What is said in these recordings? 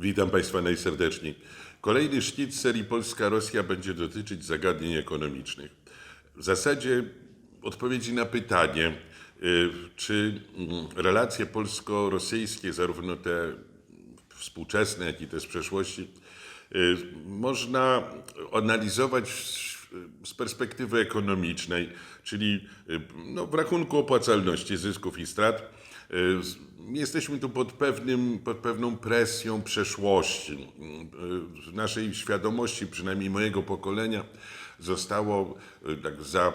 Witam Państwa najserdeczniej. Kolejny szczyt serii Polska-Rosja będzie dotyczyć zagadnień ekonomicznych. W zasadzie odpowiedzi na pytanie, y, czy mm, relacje polsko-rosyjskie, zarówno te współczesne, jak i te z przeszłości, y, można analizować z perspektywy ekonomicznej, czyli y, no, w rachunku opłacalności zysków i strat. Y, Jesteśmy tu pod, pewnym, pod pewną presją przeszłości. Y, W naszej świadomości, przynajmniej mojego pokolenia, zostało y, tak za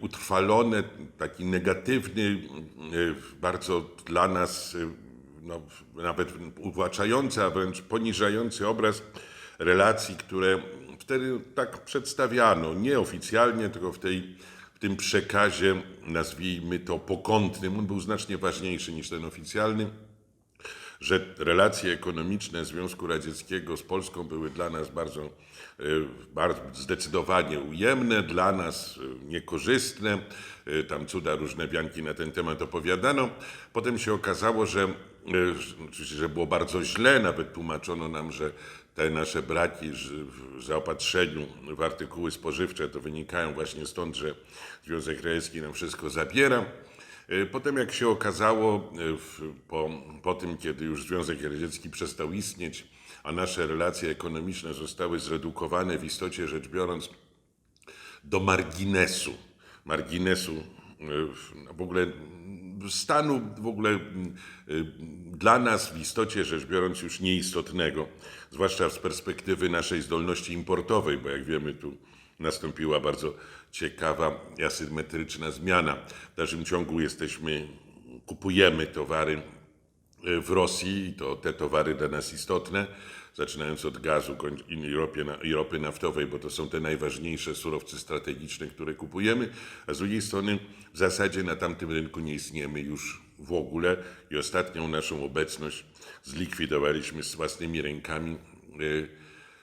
utrwalone taki negatywny, bardzo dla nas no, nawet uwłaczający, a wręcz poniżający obraz relacji, które wtedy tak przedstawiano, nieoficjalnie, tylko w, tej, tym przekazie, nazwijmy to pokątnym, on był znacznie ważniejszy niż ten oficjalny, że relacje ekonomiczne Związku Radzieckiego z Polską były dla nas bardzo, e, bardzo zdecydowanie ujemne, dla nas e, niekorzystne. E, Tam cuda różne wianki na ten temat opowiadano. Potem się okazało, że, że było bardzo źle, nawet tłumaczono nam, że te nasze braki w zaopatrzeniu w artykuły spożywcze to wynikają właśnie stąd, że Związek Radziecki nam wszystko zabiera. E, Potem, jak się okazało, e, po, po tym, kiedy już Związek Radziecki przestał istnieć, a nasze relacje ekonomiczne zostały zredukowane w istocie rzecz biorąc do marginesu, marginesu e, w- no, w ogóle stanu w ogóle mm, y, dla nas w istocie rzecz biorąc już nieistotnego, zwłaszcza z perspektywy naszej zdolności importowej, bo jak wiemy tu nastąpiła bardzo ciekawa asymetryczna zmiana. W dalszym ciągu jesteśmy, kupujemy towary e, w Rosji i to te towary dla nas istotne, zaczynając od gazu i ropy, naftowej, bo to są te najważniejsze surowce strategiczne, które kupujemy, a z drugiej strony w zasadzie na tamtym rynku nie istniejemy już w ogóle. I ostatnią naszą obecność zlikwidowaliśmy z własnymi rękami,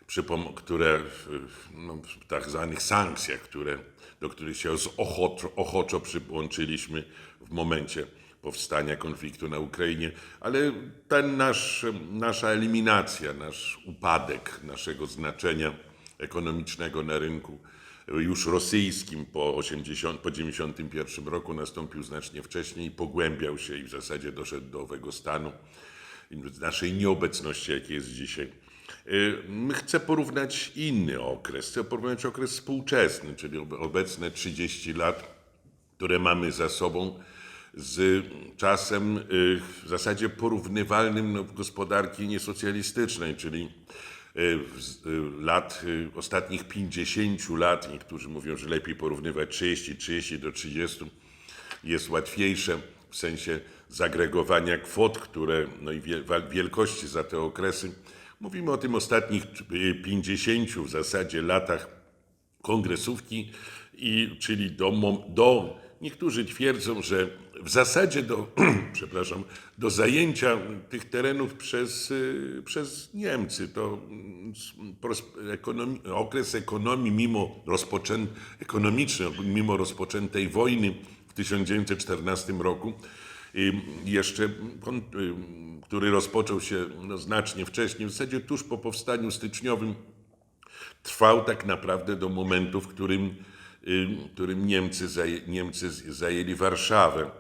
e, które w, no, w tak zwanych sankcjach, które, do których się ochoczo, ochoczo przyłączyliśmy w momencie powstania konfliktu na Ukrainie, ale ten nasz, nasza eliminacja, nasz upadek naszego znaczenia ekonomicznego na rynku już rosyjskim po 80, po 91 roku nastąpił znacznie wcześniej, pogłębiał się i w zasadzie doszedł do owego stanu naszej nieobecności, jakiej jest dzisiaj. Chcę porównać inny okres. Chcę porównać okres współczesny, czyli ob- obecne 30 lat, które mamy za sobą z czasem y, w zasadzie porównywalnym no, gospodarki niesocjalistycznej, czyli y, y, lat, ostatnich 50 lat, niektórzy mówią, że lepiej porównywać 30, 30 do 30, jest łatwiejsze w sensie zagregowania kwot, które, no i wielkości za te okresy. Mówimy o tym ostatnich y, 50 w zasadzie latach kongresówki, i, czyli do, do, niektórzy twierdzą, że w zasadzie do, przepraszam, do zajęcia tych terenów przez, y, przez Niemcy. To mm, ekonomi, okres ekonomii mimo rozpoczę, ekonomiczny, mimo rozpoczętej wojny w 1914 roku, y, jeszcze, y, który rozpoczął się no, znacznie wcześniej, w zasadzie tuż po powstaniu styczniowym trwał tak naprawdę do momentu, w którym, którym Niemcy, Niemcy zajęli Warszawę.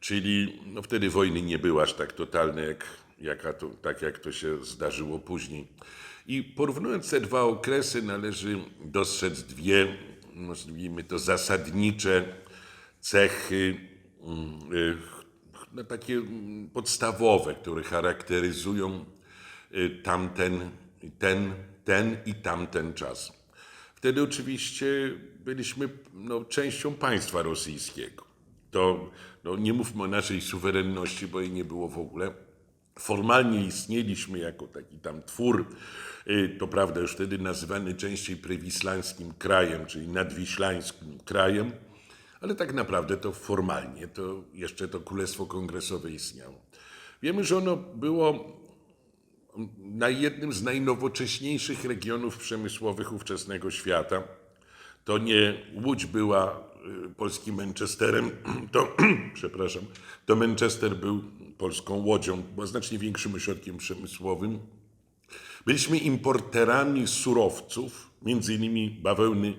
Czyli no wtedy wojny nie były aż tak totalne, jak, jaka to, tak jak to się zdarzyło później. I porównując te dwa okresy, należy dostrzec dwie, nazwijmy to, zasadnicze cechy, y, no, takie podstawowe, które charakteryzują y, tamten, ten, ten i tamten czas. Wtedy oczywiście byliśmy no, częścią państwa rosyjskiego. To no, nie mówmy o naszej suwerenności, bo jej nie było w ogóle. Formalnie istnieliśmy jako taki tam twór, y, to prawda, już wtedy nazywany częściej prewislańskim krajem, czyli nadwiślańskim krajem, ale tak naprawdę to formalnie, to jeszcze to Królestwo Kongresowe istniało. Wiemy, że ono było na jednym z najnowocześniejszych regionów przemysłowych ówczesnego świata. To nie Łódź była y, polskim Manchesterem, to, przepraszam, to Manchester był polską Łodzią, była znacznie większym ośrodkiem przemysłowym Byliśmy importerami surowców, między innymi bawełny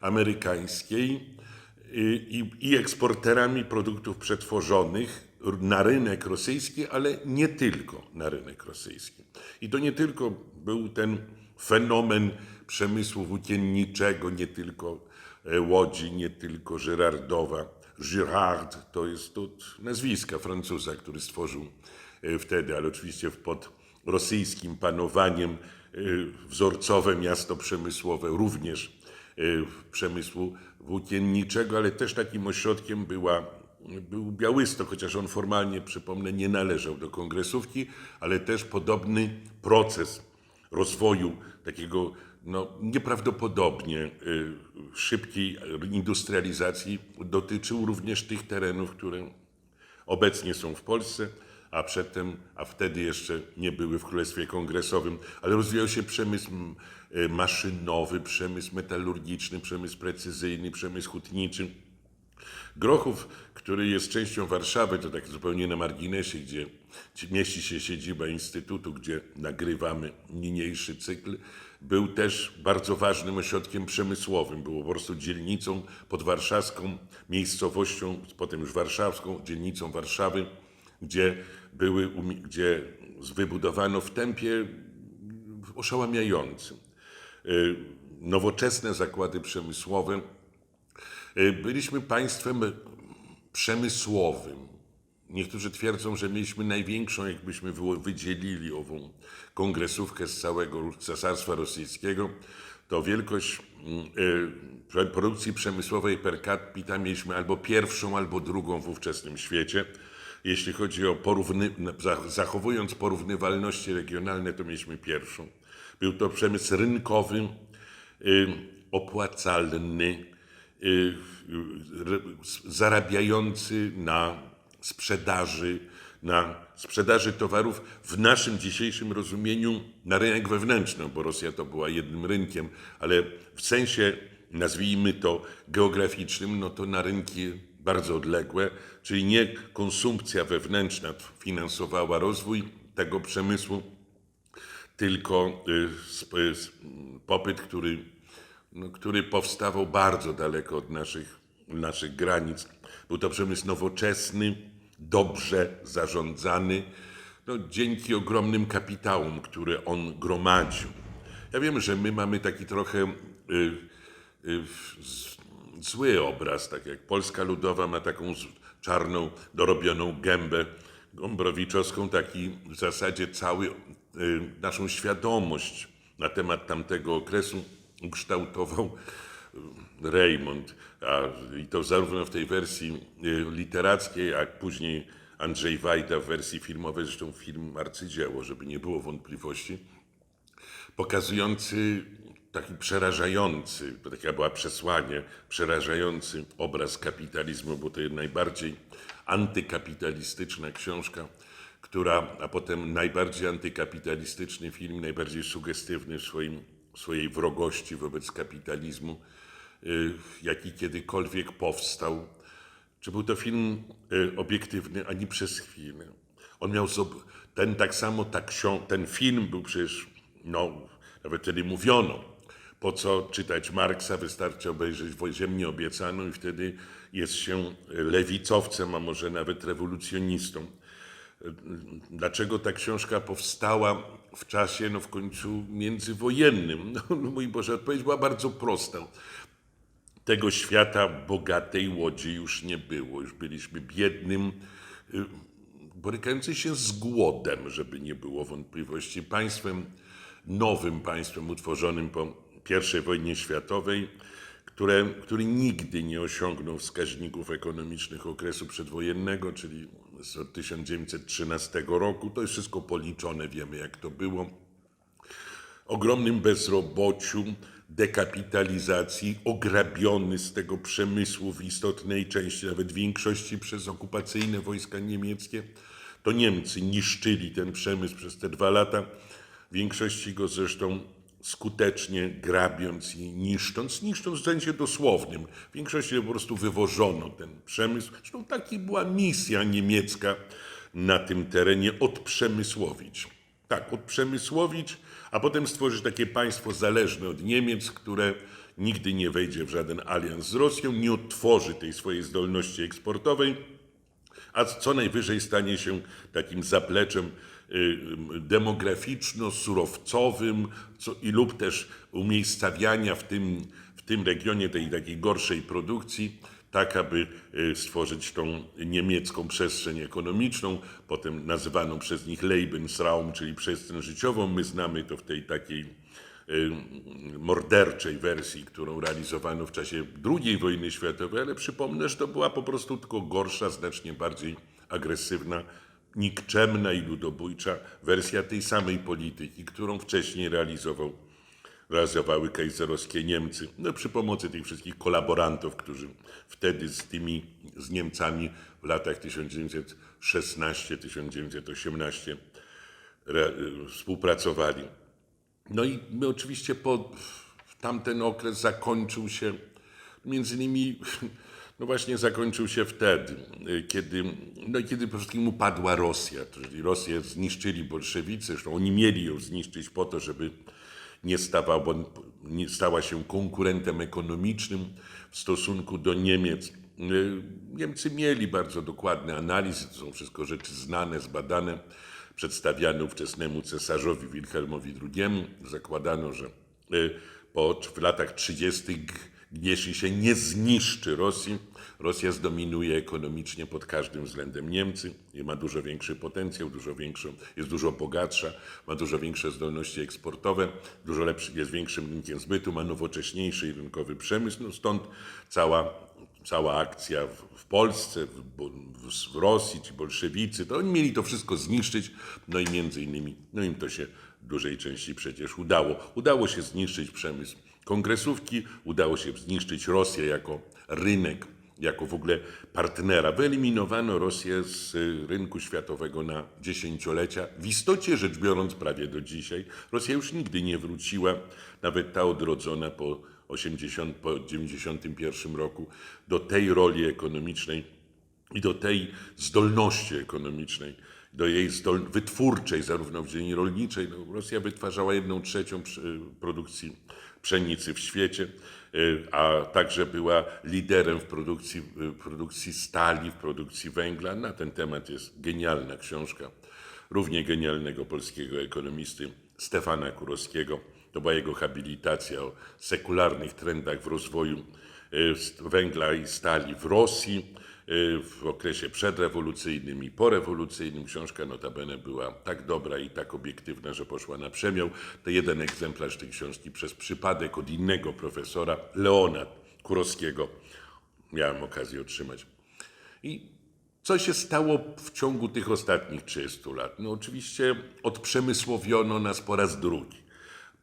amerykańskiej y, i, i eksporterami produktów przetworzonych na rynek rosyjski, ale nie tylko na rynek rosyjski. I to nie tylko był ten fenomen przemysłu włókienniczego, nie tylko e, Łodzi, nie tylko Girardowa. Girard to jest od nazwiska Francuza, który stworzył e, wtedy, ale oczywiście pod rosyjskim panowaniem e, wzorcowe miasto przemysłowe, również przemysłu włókienniczego, ale też takim ośrodkiem była, był Białystok, chociaż on formalnie, przypomnę, nie należał do kongresówki, ale też podobny proces rozwoju takiego no, nieprawdopodobnie y, szybkiej industrializacji dotyczył również tych terenów, które obecnie są w Polsce, a przedtem, a wtedy jeszcze nie były w Królestwie Kongresowym, ale rozwijał się przemysł y, maszynowy, przemysł metalurgiczny, przemysł precyzyjny, przemysł hutniczy. Grochów, który jest częścią Warszawy, to tak zupełnie na marginesie, gdzie mieści się siedziba Instytutu, gdzie nagrywamy niniejszy cykl, był też bardzo ważnym ośrodkiem przemysłowym. Było po prostu dzielnicą podwarszawską, miejscowością, potem już warszawską, dzielnicą Warszawy, gdzie, były, gdzie wybudowano w tempie oszałamiającym y, nowoczesne zakłady przemysłowe, Byliśmy państwem przemysłowym. Niektórzy twierdzą, że mieliśmy największą, jakbyśmy wy- wydzielili ową kongresówkę z całego Cesarstwa Rosyjskiego, to wielkość mm, y, produkcji przemysłowej per capita mieliśmy albo pierwszą, albo drugą w ówczesnym świecie. Jeśli chodzi o porówny, za- zachowując porównywalności regionalne, to mieliśmy pierwszą. Był to przemysł rynkowy, opłacalny, zarabiający na sprzedaży, na sprzedaży towarów w naszym dzisiejszym rozumieniu na rynek wewnętrzny, bo Rosja to była jednym rynkiem, ale w sensie, nazwijmy to geograficznym, no to na rynki bardzo odległe, czyli nie konsumpcja wewnętrzna finansowała rozwój tego przemysłu, tylko y, popyt, który, który powstawał bardzo daleko od naszych, naszych granic. Był to przemysł nowoczesny, dobrze zarządzany, no, dzięki ogromnym kapitałom, które on gromadził. Ja wiem, że my mamy taki trochę y, y, z- zły obraz, tak jak Polska Ludowa ma taką z- czarną, dorobioną gębę gombrowiczowską, taki w zasadzie cały y, naszą świadomość na temat tamtego okresu ukształtował y, Raymond. A, I to zarówno w tej wersji y, literackiej, jak później Andrzej Wajda w wersji filmowej, zresztą film arcydzieło, żeby nie było wątpliwości pokazujący taki przerażający, to takie była przesłanie, przerażający obraz kapitalizmu, bo to jest najbardziej antykapitalistyczna książka, która, a potem najbardziej antykapitalistyczny film, najbardziej sugestywny w swoim, swojej wrogości wobec kapitalizmu, y, jaki kiedykolwiek powstał. Czy był to film y, obiektywny ani przez chwilę? On miał ten tak samo, ta ksią- ten film był przecież, no, nawet wtedy mówiono, po co czytać Marksa, wystarczy obejrzeć Ziemię obiecaną i wtedy jest się lewicowcem, a może nawet rewolucjonistą. Dlaczego ta książka powstała w czasie, no w końcu międzywojennym? No, mój Boże, odpowiedź była bardzo prosta tego świata bogatej łodzi już nie było. Już byliśmy biednym, y, borykającym się z głodem, żeby nie było wątpliwości, państwem, nowym państwem utworzonym po I wojnie światowej, które, który nigdy nie osiągnął wskaźników ekonomicznych okresu przedwojennego, czyli z 1913 roku. To jest wszystko policzone, wiemy jak to było ogromnym bezrobociu, dekapitalizacji, ograbiony z tego przemysłu w istotnej części, nawet większości przez okupacyjne wojska niemieckie. To Niemcy niszczyli ten przemysł przez te dwa lata, w większości go zresztą skutecznie grabiąc i niszcząc, niszcząc w sensie dosłownym. W większości po prostu wywożono ten przemysł. Zresztą taka była misja niemiecka na tym terenie odprzemysłowić Tak, odprzemysłowić, a potem stworzyć takie państwo zależne od Niemiec, które nigdy nie wejdzie w żaden alians z Rosją, nie odtworzy tej swojej zdolności eksportowej, a co najwyżej stanie się takim zapleczem demograficzno-surowcowym co, i lub też umiejscawiania w tym, w tym regionie tej takiej gorszej produkcji, tak aby y, stworzyć tą niemiecką przestrzeń ekonomiczną, potem nazywaną przez nich Lebensraum, czyli przestrzeń życiową. My znamy to w tej takiej y, morderczej wersji, którą realizowano w czasie II wojny światowej, ale przypomnę, że to była po prostu tylko gorsza, znacznie bardziej agresywna, nikczemna i ludobójcza wersja tej samej polityki, którą wcześniej realizował, realizowały kejzerowskie Niemcy, no przy pomocy tych wszystkich kolaborantów, którzy wtedy z tymi, z Niemcami w latach 1916-1918 re- współpracowali. No i my oczywiście po tamten okres zakończył się, między innymi, no właśnie zakończył się wtedy, y, kiedy, no kiedy przede wszystkim upadła Rosja, czyli Rosję zniszczyli bolszewicy, zresztą oni mieli ją zniszczyć po to, żeby nie, stawał, bo nie stała się konkurentem ekonomicznym w stosunku do Niemiec. Y, Niemcy mieli bardzo dokładne analizy, to są wszystko rzeczy znane, zbadane, przedstawiane ówczesnemu cesarzowi Wilhelmowi II. Zakładano, że y, po, w latach 30. jeśli się nie zniszczy Rosji, Rosja zdominuje ekonomicznie pod każdym względem Niemcy. I ma dużo większy potencjał, dużo większą, jest dużo bogatsza, ma dużo większe zdolności eksportowe, dużo lepszy, jest większym rynkiem zbytu, ma nowocześniejszy i rynkowy przemysł, no stąd cała, cała akcja w, w Polsce, w, w, w Rosji, ci bolszewicy, to oni mieli to wszystko zniszczyć, no i między innymi, no im to się w dużej części przecież udało. Udało się zniszczyć przemysł kongresówki, udało się zniszczyć Rosję jako rynek, jako w ogóle partnera. Wyeliminowano Rosję z y, rynku światowego na dziesięciolecia. W istocie rzecz biorąc, prawie do dzisiaj, Rosja już nigdy nie wróciła, nawet ta odrodzona po 80, po 91 roku, do tej roli ekonomicznej i do tej zdolności ekonomicznej, do jej wytwórczej, zarówno w dziedzinie rolniczej. No, Rosja wytwarzała jedną trzecią produkcji pszenicy w świecie, y, a także była liderem w produkcji, w produkcji stali, w produkcji węgla. Na ten temat jest genialna książka równie genialnego polskiego ekonomisty Stefana Kurowskiego. To była jego habilitacja o sekularnych trendach w rozwoju y, węgla i stali w Rosji y, w okresie przedrewolucyjnym i porewolucyjnym. Książka notabene była tak dobra i tak obiektywna, że poszła na przemiał. To jeden egzemplarz tej książki przez przypadek od innego profesora, Leona Kurowskiego, miałem okazję otrzymać. I co się stało w ciągu tych ostatnich 30 lat? No oczywiście odprzemysłowiono nas po raz drugi.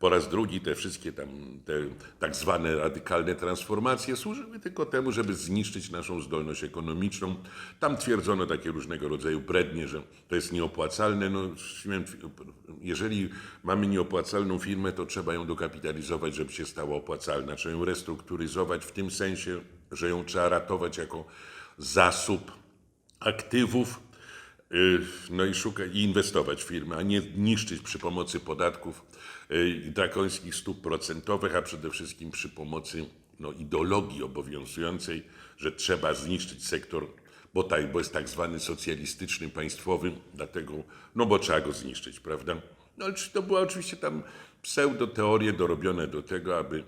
Po raz drugi te wszystkie tam, te tak zwane radykalne transformacje służyły tylko temu, żeby zniszczyć naszą zdolność ekonomiczną. Tam twierdzono takie różnego rodzaju brednie, że to jest nieopłacalne. No, jeżeli mamy nieopłacalną firmę, to trzeba ją dokapitalizować, żeby się stała opłacalna. Trzeba ją restrukturyzować w tym sensie, że ją trzeba ratować jako zasób aktywów, y, no i szukać i inwestować w firmy, a nie niszczyć przy pomocy podatków y, i drakońskich stóp procentowych, a przede wszystkim przy pomocy no, ideologii obowiązującej, że trzeba zniszczyć sektor, bo, tak, bo jest tak zwany socjalistyczny, państwowy, dlatego, no bo trzeba go zniszczyć, prawda? No ale to była oczywiście tam pseudoteorie dorobione do tego, aby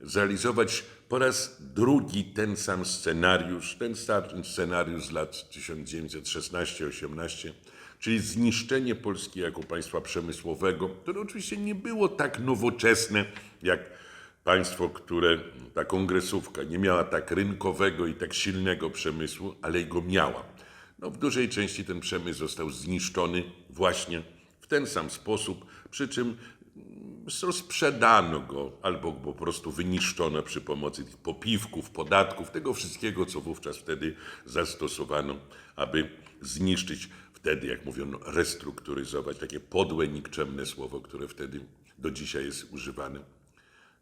zrealizować po raz drugi ten sam scenariusz, ten sam scenariusz z lat 1916-18, czyli zniszczenie Polski jako państwa przemysłowego, które oczywiście nie było tak nowoczesne jak państwo, które ta kongresówka nie miała tak rynkowego i tak silnego przemysłu, ale go miała. No, w dużej części ten przemysł został zniszczony właśnie w ten sam sposób, przy czym rozprzedano go albo po prostu wyniszczono przy pomocy tych popiwków, podatków, tego wszystkiego, co wówczas wtedy zastosowano, aby zniszczyć wtedy, jak mówiono, restrukturyzować, takie podłe, nikczemne słowo, które wtedy do dzisiaj jest używane.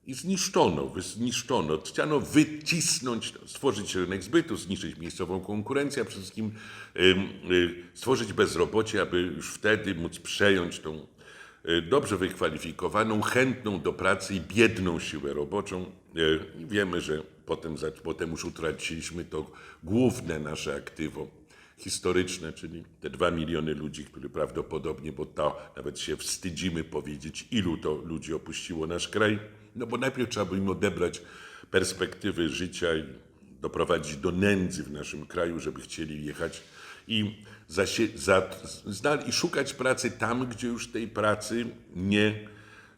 I zniszczono, zniszczono, chciano wycisnąć, stworzyć rynek zbytu, zniszczyć miejscową konkurencję, a przede wszystkim y, stworzyć bezrobocie, aby już wtedy móc przejąć tą e, dobrze wykwalifikowaną, chętną do pracy i biedną siłę roboczą. I Wiemy, że potem, potem już utraciliśmy to główne nasze aktywo historyczne, czyli te dwa miliony ludzi, które prawdopodobnie, bo to nawet się wstydzimy powiedzieć, ilu to ludzi opuściło nasz kraj, no bo najpierw trzeba by im odebrać perspektywy życia i doprowadzić do nędzy w naszym kraju, żeby chcieli jechać i, zasie, za, zna, i szukać pracy tam, gdzie już tej pracy nie,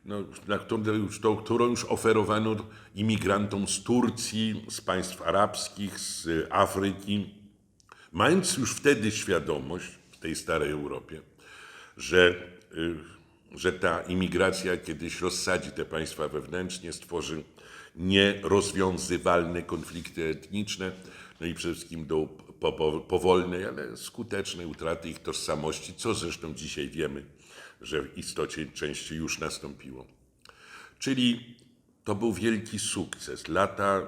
no, na którą, już, tą, którą już oferowano imigrantom z Turcji, z państw arabskich, z Afryki, mając już wtedy świadomość w tej starej Europie, że, y, że ta imigracja kiedyś rozsadzi te państwa wewnętrznie, stworzy nierozwiązywalne konflikty etniczne, no i przede wszystkim do po, po, powolnej, ale skutecznej utraty ich tożsamości, co zresztą dzisiaj wiemy, że w istocie części już nastąpiło. Czyli to był wielki sukces. Lata,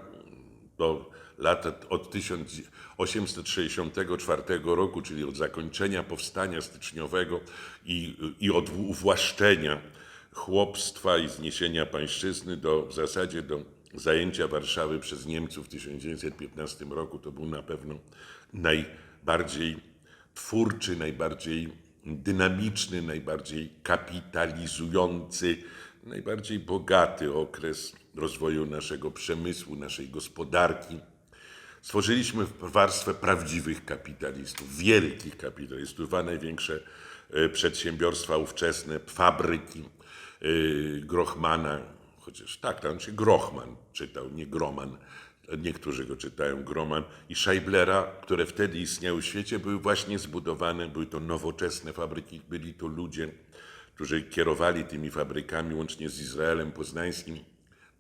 do, lata od 1864 roku, czyli od zakończenia powstania styczniowego i, i od uwłaszczenia chłopstwa i zniesienia pańszczyzny do w zasadzie do zajęcia Warszawy przez Niemców w 1915 roku, to był na pewno najbardziej twórczy, najbardziej dynamiczny, najbardziej kapitalizujący, najbardziej bogaty okres rozwoju naszego przemysłu, naszej gospodarki. Stworzyliśmy warstwę prawdziwych kapitalistów, wielkich kapitalistów, dwa największe e, przedsiębiorstwa ówczesne, fabryki e, Grochmana, chociaż tak, tam się Grochman czytał, nie Groman. Niektórzy go czytają Groman i Scheiblera, które wtedy istniały w świecie, były właśnie zbudowane, były to nowoczesne fabryki, byli to ludzie, którzy kierowali tymi fabrykami łącznie z Izraelem Poznańskim,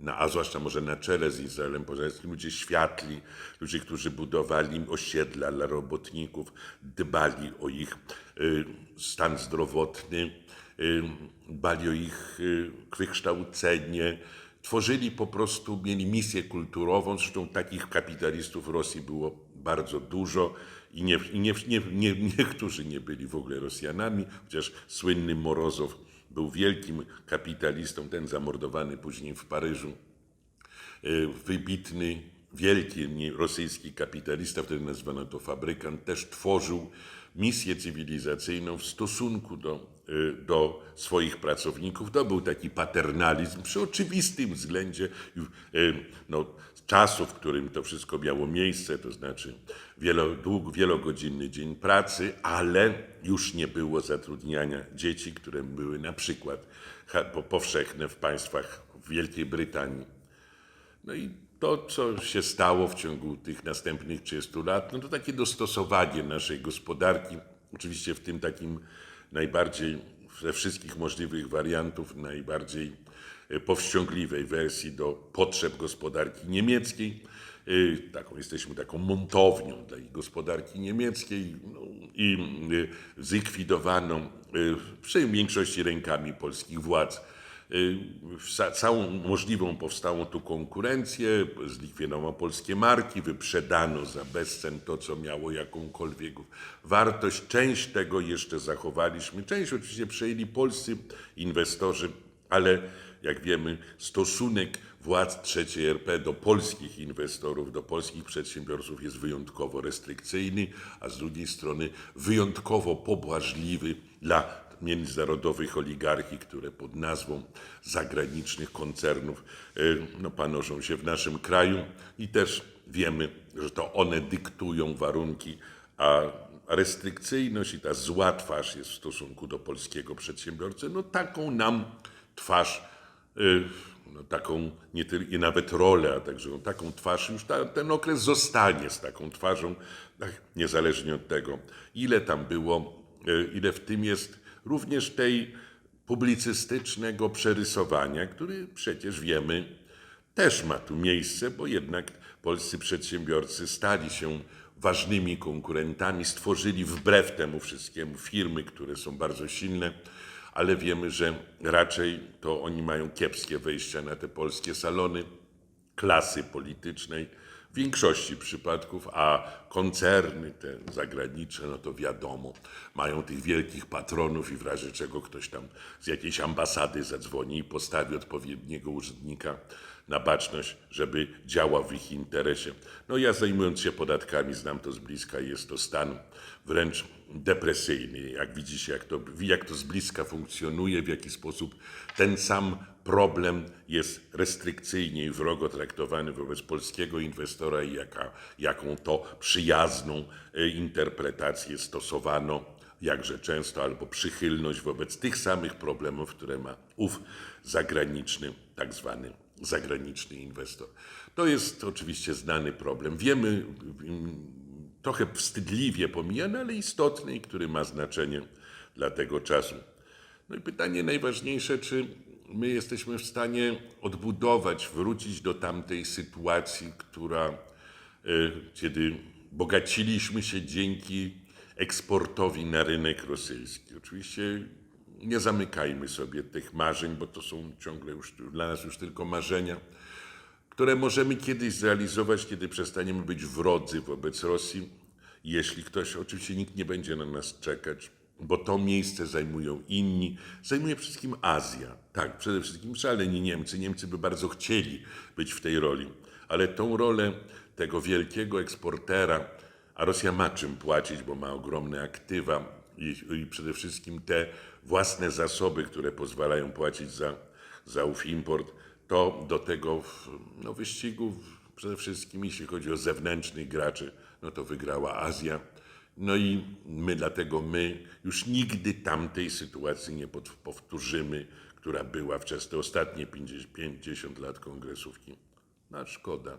na, a zwłaszcza może na czele z Izraelem Poznańskim, ludzie światli, ludzie, którzy budowali osiedla dla robotników, dbali o ich y, stan zdrowotny, y, dbali o ich y, wykształcenie, tworzyli po prostu, mieli misję kulturową, zresztą takich kapitalistów w Rosji było bardzo dużo i, nie, nie, nie, nie, niektórzy nie byli w ogóle Rosjanami, chociaż słynny Morozow był wielkim kapitalistą, ten zamordowany później w Paryżu, y, wybitny, wielki rosyjski kapitalista, wtedy nazwano to fabrykant, też tworzył misję cywilizacyjną w stosunku do, y, do swoich pracowników. To był taki paternalizm przy oczywistym względzie y, no, czasu, w którym to wszystko miało miejsce, to znaczy wielo, dług, wielogodzinny dzień pracy, ale już nie było zatrudniania dzieci, które były na przykład powszechne w państwach Wielkiej Brytanii. No i to, co się stało w ciągu tych następnych 30 lat, no to takie dostosowanie naszej gospodarki, oczywiście w tym takim najbardziej, ze wszystkich możliwych wariantów, najbardziej powściągliwej wersji do potrzeb gospodarki niemieckiej. E, Taką, jesteśmy taką montownią dla gospodarki niemieckiej no, i e, zlikwidowaną e, przy większości rękami polskich władz całą możliwą powstałą tu konkurencję, zlikwidowano polskie marki, wyprzedano za bezcen to, co miało jakąkolwiek wartość. Część tego jeszcze zachowaliśmy, część oczywiście przejęli polscy inwestorzy, ale jak wiemy, stosunek władz III RP do polskich inwestorów, do polskich przedsiębiorców jest wyjątkowo restrykcyjny, a z drugiej strony wyjątkowo pobłażliwy dla międzynarodowych oligarchii, które pod nazwą zagranicznych koncernów y, no, panoszą się w naszym kraju. I też wiemy, że to one dyktują warunki, a restrykcyjność i ta zła twarz jest w stosunku do polskiego przedsiębiorcy, no taką nam twarz, no, taką nie i nawet rolę, a także no, taką twarz, już ta, ten okres zostanie z taką twarzą, tak, niezależnie od tego, ile tam było, y, ile w tym jest również tej publicystycznego przerysowania, który przecież wiemy też ma tu miejsce, bo jednak polscy przedsiębiorcy stali się ważnymi konkurentami, stworzyli wbrew temu wszystkiemu firmy, które są bardzo silne, ale wiemy, że raczej to oni mają kiepskie wejścia na te polskie salony klasy politycznej, w większości przypadków, a koncerny te zagraniczne, no to wiadomo, mają tych wielkich patronów i w razie czego ktoś tam z jakiejś ambasady zadzwoni i postawi odpowiedniego urzędnika na baczność, żeby działał w ich interesie. No ja zajmując się podatkami znam to z bliska i jest to stan wręcz depresyjny. Jak widzicie, jak to, jak to z bliska funkcjonuje, w jaki sposób ten sam problem jest restrykcyjnie i wrogo traktowany wobec polskiego inwestora i jaka, jaką to przyjazną e, interpretację stosowano jakże często, albo przychylność wobec tych samych problemów, które ma ów zagraniczny, tak zwany zagraniczny inwestor. To jest oczywiście znany problem. Wiemy, mm, trochę wstydliwie pomijany, ale istotny i który ma znaczenie dla tego czasu. No i pytanie najważniejsze, czy my jesteśmy w stanie odbudować, wrócić do tamtej sytuacji, która, e, kiedy bogaciliśmy się dzięki eksportowi na rynek rosyjski. Oczywiście nie zamykajmy sobie tych marzeń, bo to są ciągle już dla nas już tylko marzenia, które możemy kiedyś zrealizować, kiedy przestaniemy być wrodzy wobec Rosji. Jeśli ktoś, oczywiście nikt nie będzie na nas czekać, bo to miejsce zajmują inni. Zajmuje przede wszystkim Azja. Tak, przede wszystkim szaleni Niemcy. Niemcy by bardzo chcieli być w tej roli, ale tą rolę tego wielkiego eksportera, a Rosja ma czym płacić, bo ma ogromne aktywa i, i przede wszystkim te własne zasoby, które pozwalają płacić za, za ów import, to do tego w, no, wyścigu przede wszystkim, jeśli chodzi o zewnętrznych graczy, no to wygrała Azja. No i my, dlatego my już nigdy tamtej sytuacji nie powtórzymy, która była przez te ostatnie 50, 50 lat kongresówki. No szkoda,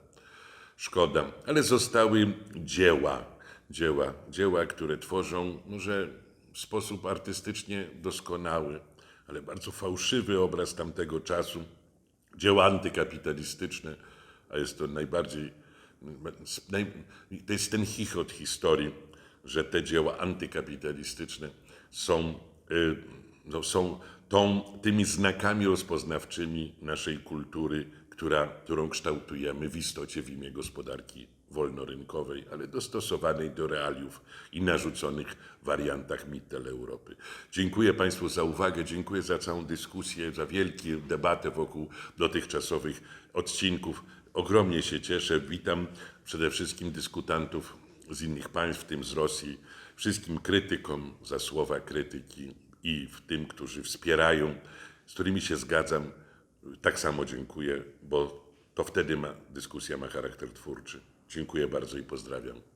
szkoda. Ale zostały dzieła, dzieła, dzieła, które tworzą może w sposób artystycznie doskonały, ale bardzo fałszywy obraz tamtego czasu. Dzieła antykapitalistyczne, a jest to najbardziej, naj- to jest ten chichot historii, że te dzieła antykapitalistyczne są, y, no, są tą, tymi znakami rozpoznawczymi naszej kultury, która, którą kształtujemy w istocie w imię gospodarki wolnorynkowej, ale dostosowanej do realiów i narzuconych wariantach Mitteleuropy. Dziękuję Państwu za uwagę, dziękuję za całą dyskusję, za wielką debatę wokół dotychczasowych odcinków. Ogromnie się cieszę. Witam przede wszystkim dyskutantów z innych państw, w tym z Rosji, wszystkim krytykom za słowa krytyki i w tym, którzy wspierają, z którymi się zgadzam. Tak samo dziękuję, bo to wtedy ma, dyskusja ma charakter twórczy. Dziękuję bardzo i pozdrawiam.